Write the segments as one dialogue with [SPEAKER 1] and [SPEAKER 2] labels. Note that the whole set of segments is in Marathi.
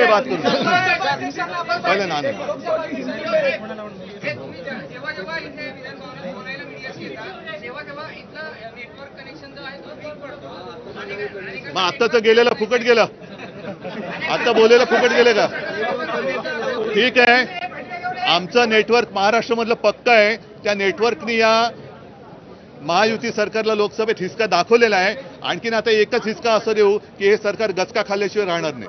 [SPEAKER 1] मैं बात करूँ। पहले
[SPEAKER 2] आणि
[SPEAKER 1] मग आत्ताचं गेलेलं फुकट गेलं. आता बोलेलं फुकट गेले का? ठीक आहे. आमचं नेटवर्क महाराष्ट्रामधलं पक्का आहे. त्या नेटवर्कनी या महायुती सरकारला लोकसभेत हिसका दाखवलेला आहे. आणखीन आता एकच हिसका असं देऊ की हे सरकार गचका खाल्ल्याशिवाय राहणार नाही.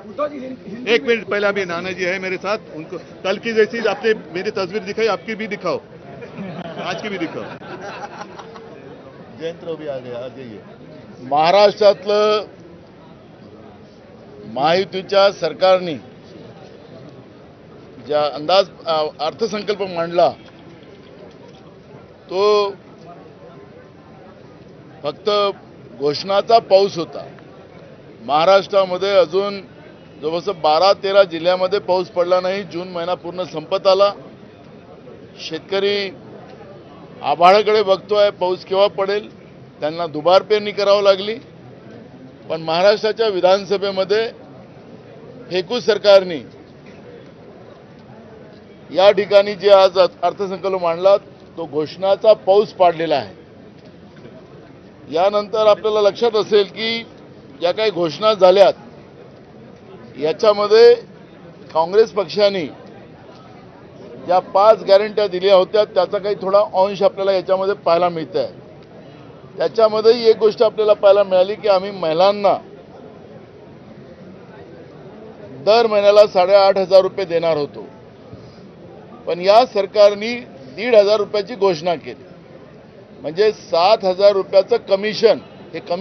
[SPEAKER 1] एक मिनट पहले अभी नाना जी है मेरे साथ. उनको कल की जैसी आपने मेरी तस्वीर दिखाई आपकी भी दिखाओ. आज की भी दिखाओ. जयंत भी आ गया आज जाइए
[SPEAKER 3] महाराष्ट्रातलं महायुतीच्या सरकारने ज्या अंदाज अर्थसंकल्प मांडला तो फक्त घोषणाचा पाऊस होता. महाराष्ट्रामध्ये अजून जवळजवळ बारा तेरा जिल्ह्यामध्ये पाऊस पडला नाही. जून महिना पूर्ण संपत आला. शेतकरी आभाळाकडे बघतोय पाऊस केव्हा पडेल त्यांना दुबार पेरणी करावी लागली. पण महाराष्ट्राच्या विधानसभेमध्ये फेकू सरकारने या ठिकाणी जे आज अर्थसंकल्प मांडला तो घोषणाचा पाऊस पाडलेला आहे. यानंतर आपल्याला लक्षात असेल की ज्या काही घोषणा झाल्यात याच्यामध्ये काँग्रेस पक्षाने ज्या पाच गॅरंट्या दिल्या होत्या त्याचा काही थोडा अंश आपल्याला याच्यामध्ये पाहायला मिळत आहे त्याच्यामध्येही एक गोष्ट आपल्याला पाहायला मिळाली की आम्ही महिलांना दर महिन्याला साडेआठ हजार रुपये देणार होतो. पण या सरकारने दीड हजार रुपयाची घोषणा केली. म्हणजे सात हजार रुपयाचं कमिशन हे कमी